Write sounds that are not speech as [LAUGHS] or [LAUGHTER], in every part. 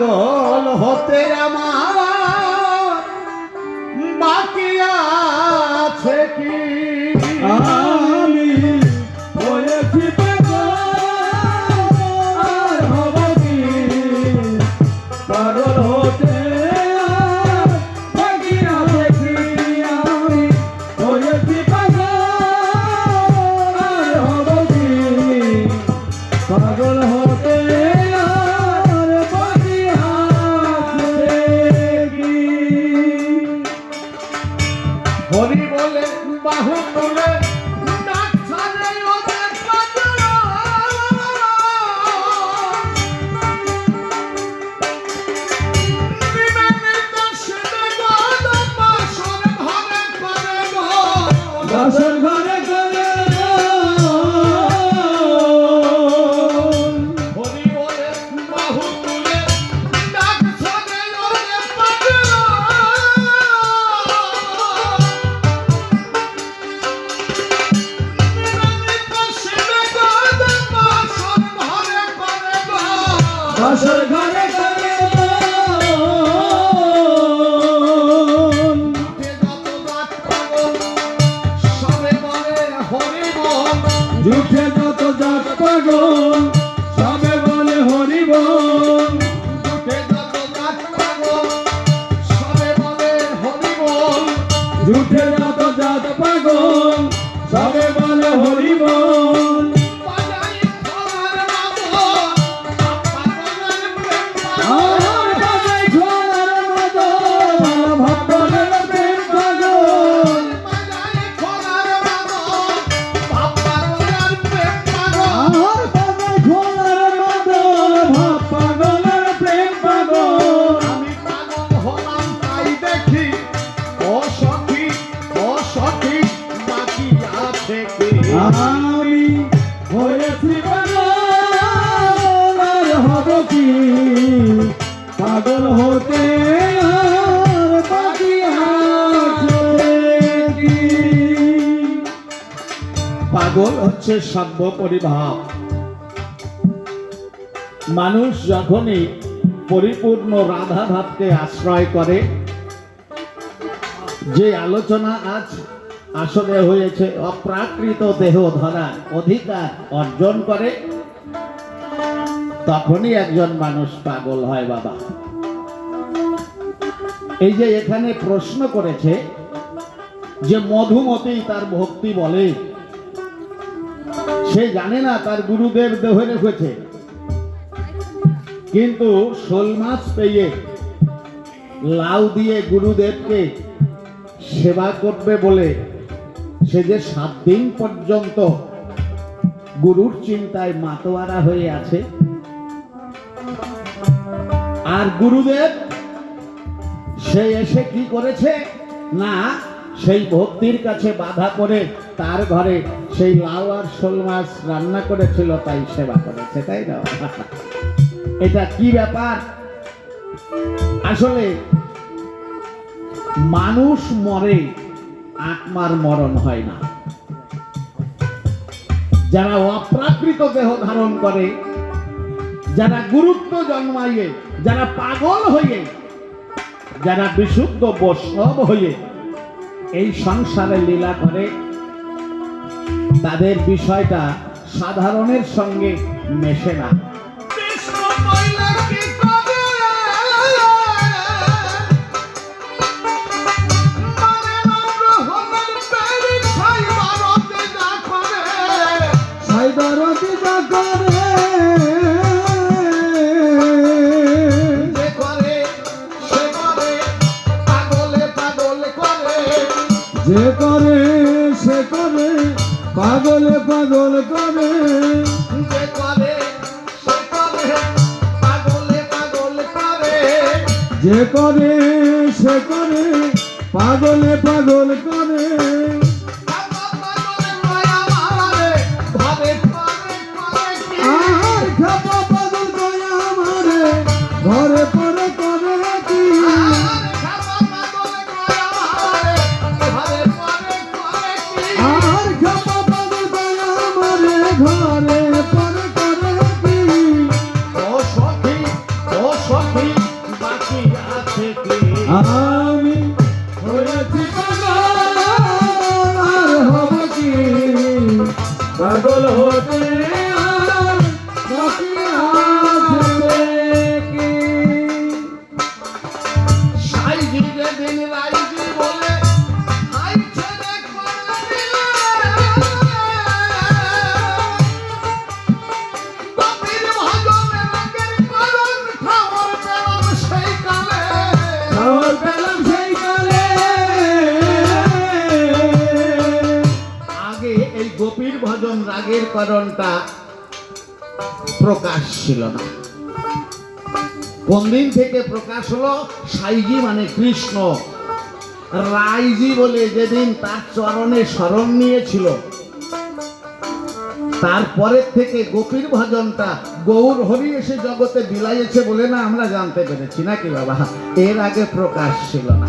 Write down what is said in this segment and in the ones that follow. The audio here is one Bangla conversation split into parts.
পাগল হতে আমার বাসর ঘরে করে। জুঠে যত জাত পাগল সবে বলে হরি বল উঠে যত রাত পাগল, সবে বলে হরি বল। জুঠে যত জাত পাগল সবে পাগল হতে আছে পাগল হচ্ছে সভ্য পরিভাব। মানুষ যখনই পরিপূর্ণ রাধা ভাবকে আশ্রয় করে, যে আলোচনা আজ আসলে হয়েছে অপ্রাকৃত দেহ ধরার অধিকার অর্জন করে। তখনই একজন মানুষ পাগল হয় বাবা। এই যে এখানে প্রশ্ন করেছে যে মধুমতি তার ভক্তি বলে। সে জানে না তার গুরুদেব দেহ রেখেছে। কিন্তু শোল মাছ পেয়ে লাউ দিয়ে গুরুদেবকে সেবা করবে বলে সে যে সাত দিন পর্যন্ত গুরুর চিন্তায় মাতোয়ারা হয়ে আছে। আর গুরুদেব, সে এসে কি করেছে? না, সেই ভক্তির কাছে বাধা করে তার ঘরে সেই লাউ আর শোল মাছ রান্না করেছিল, তাই সেবা করেছে, তাই না? [LAUGHS] এটা কি ব্যাপার? আসলে মানুষ মরে আত্মার মরণ হয় না। যারা অপ্রাকৃত দেহ ধারণ করে, যারা গুরুত্ব জন্মাইয়ে, যারা পাগল হয়ে যারা বিশুদ্ধ বৈষ্ণব হয়ে এই সংসারে লীলা করে, তাদের বিষয়টা সাধারণের সঙ্গে মেশে না। যে করে সে করে পাগলে পাগল করে। যে করে সে করে পাগলে পাগল করে। যে করে সে করে পাগলে করণটা প্রকাশ ছিল না। কোন দিন থেকে প্রকাশ হলো, সাইজি মানে কৃষ্ণ। রাইজি বলে যেদিন তার চরণে স্মরণ নিয়েছিল তারপরের থেকে গোপীর ভজনটা গৌর হরি এসে জগতে বিলাইয়েছে বলে না আমরা জানতে পেরেছি, নাকি বাবা? এর আগে প্রকাশ ছিল না।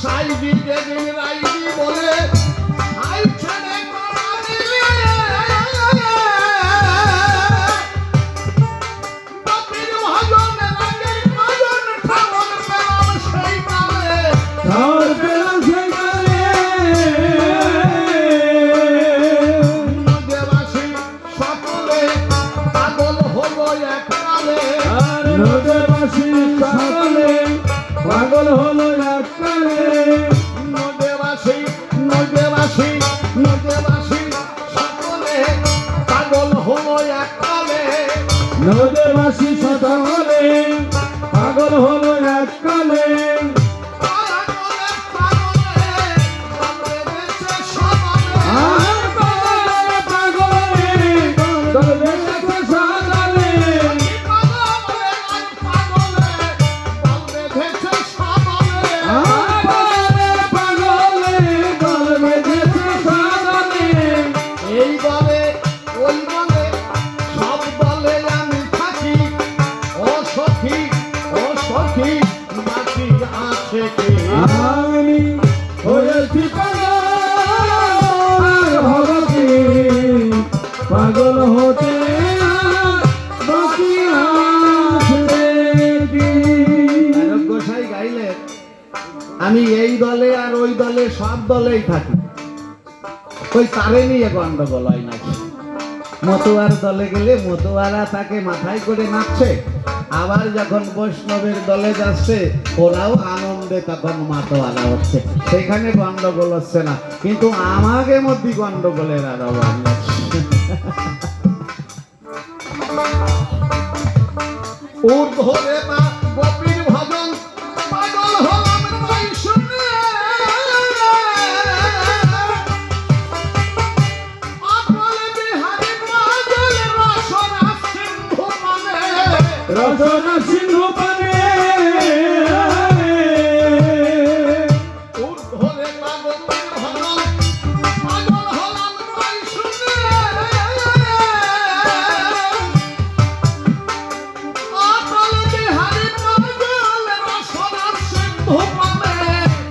সাইজি যেদিন রাইজি বলে নদেবাসী সকলে পাগল হলো এককালে। নদীবাসী সকলে পাগল হলো এককালে আমি এই দলে আর ওই দলে সব দলেই থাকি। ওই তারে নিয়ে গন্ডগোল হয় নাকি? মতুয়ার দলে গেলে মতুয়ারা তাকে মাথায় করে নাচছে আবার যখন বৈষ্ণবের দলে যাচ্ছে, ওরাও আনন্দে তখন মাতোয়ারা হচ্ছে। সেখানে গন্ডগোল হচ্ছে না। কিন্তু আমাকে মধ্যে গন্ডগোলের আরও ঊর্ধ্বরে বা গোপীর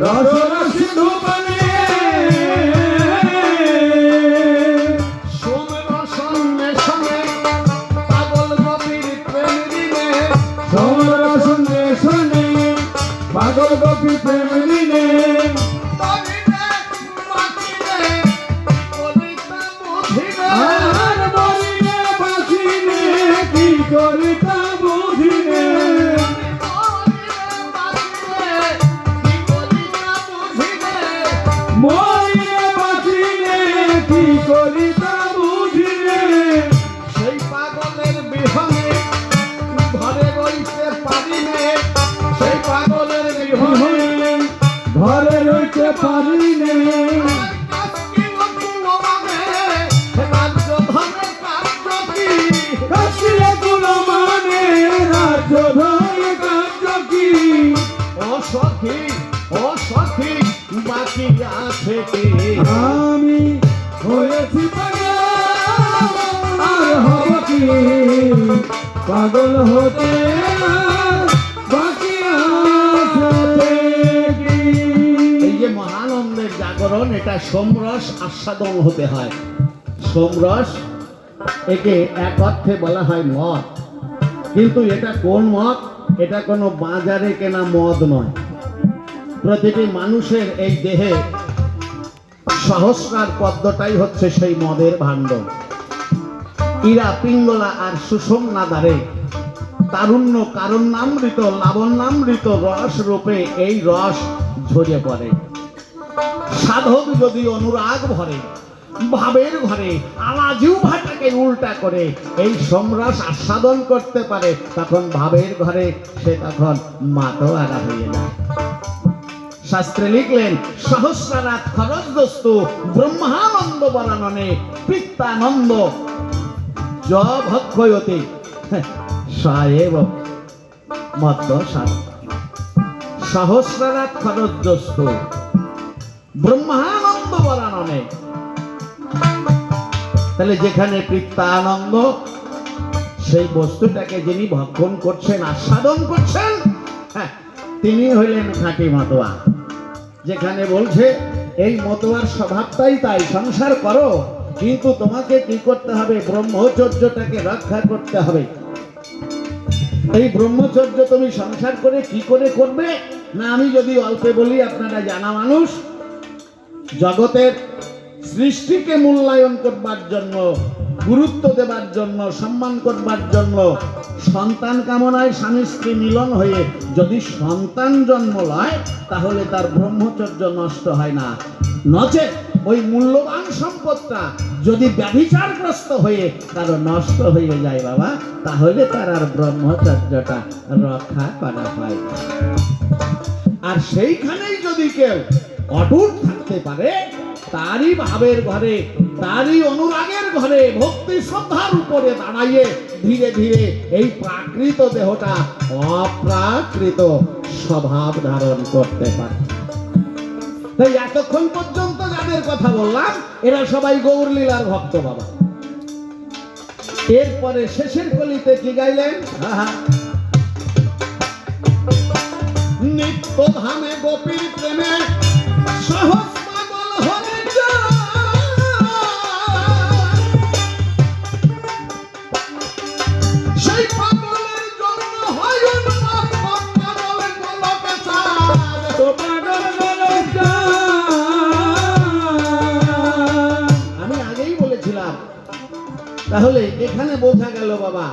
রচনা সিন্ধু পানে পাগল গোপী প্রেম বুঝিনে আর মরিনে বাঁচিনে কি করি আমি হয়েছি পাগল। আর হব কি? পাগল হতে এটা সোমরস আস্বাদন হতে হয়। সোমরস একে এক অর্থে বলা হয় মদ। কিন্তু এটা কোন মদ? এটা কোনো বাজারে কেনা মদ নয়। প্রতিটি মানুষের এই দেহে সহস্রার পদ্মটাই হচ্ছে সেই মদের ভাণ্ড ইরা, পিঙ্গলা আর সুষমনা দ্বারে তারুণ্য কারণামৃত লাবণ্যামৃত রস রূপে এই রস ঝরে পড়ে। সাধক যদি অনুরাগ ভরে, ভাবের ঘরে আলাজিউ ভাটাকে উল্টা করে, এই সমরস আস্বাদন করতে পারে, তখন ভাবের ঘরে সে তখন মাতোয়ারা হয়ে যায়। শাস্ত্রে লিখলেন সহস্রারাত খরচ দস্তু ব্রহ্মানন্দ বরাননে, পিত্তানন্দ য ভক্ষয়তে সায়েব মদ্য সার সহস্রারাত ব্রহ্মানন্দ বরাননে তাহলে যেখানে পিত্তানন্দ সেই বস্তুটাকে যিনি ভক্ষণ করছেন আস্বাদন করছেন হ্যাঁ, তিনি হইলেন খাঁটি মতোয়া। যেখানে বলছে এই মতোয়ার স্বভাবটাই তাই সংসার করো কিন্তু তোমাকে কি করতে হবে? ব্রহ্মচর্যটাকে রক্ষা করতে হবে। এই ব্রহ্মচর্য তুমি সংসার করে কি করে করবে? না আমি যদি অল্পে বলি আপনারা জানা মানুষ জগতের সৃষ্টিকে মূল্যায়ন করবার জন্য, গুরুত্ব দেবার জন্য, সম্মান করবার জন্য সন্তান কামনায় স্বামী স্ত্রী মিলন হয়ে যদি সন্তান জন্ম লয়, তাহলে তার ব্রহ্মচর্য নষ্ট হয় না। নচে ওই মূল্যবান সম্পদটা যদি ব্যভিচারগ্রস্ত হয়ে তার নষ্ট হয়ে যায় বাবা, তাহলে তার আর ব্রহ্মচর্যটা রক্ষা করা হয় আর সেইখানেই যদি কেউ অটুট থাকতে পারে, তারই ভাবের ঘরে, তারই অনুরাগের ঘরে, ভক্তি শ্রদ্ধার উপরে দাঁড়াইয়ে ধীরে ধীরে এই প্রাকৃত দেহটা অপ্রাকৃত স্বভাব ধারণ করতে পারে। তাই এতক্ষণ পর্যন্ত যাদের কথা বললাম, এরা সবাই গৌরলীলার ভক্ত বাবা। এরপরে শেষের কলিতে কি গাইলেন? নিত্য ধামে গোপীর প্রেমে সহজ তাহলে এখানে বোঝা গেল বাবা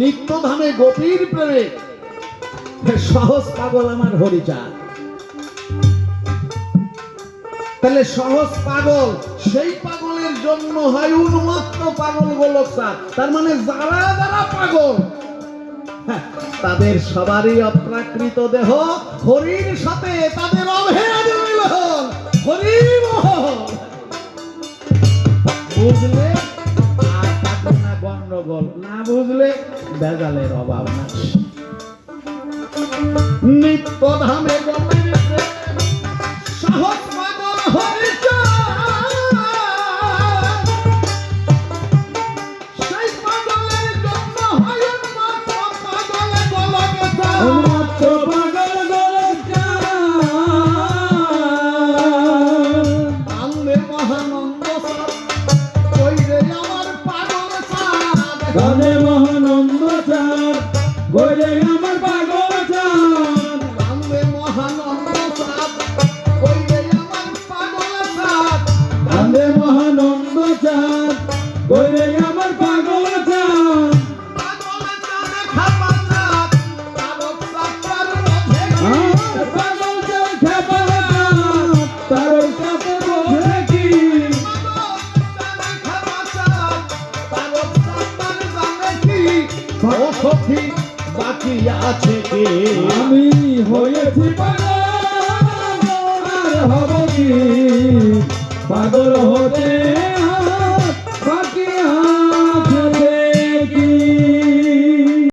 নিত্যধামে গোপীর প্রেমে। সহজ পাগল আমার হরিচাঁদ। তাহলে সহজ পাগল সেই পাগলের জন্য হয় উন্মত্ত পাগল গোলক। তার মানে যারা যারা পাগল হ্যাঁ, তাদের সবারই অপ্রাকৃত দেহ হরির সাথে তাদের অভেদ মিলন হরি বুঝলে? গন্ডগোল না বুঝলে বেজালের অভাব না। নিত্য ধামে গমের সহজ পাগল হয়ে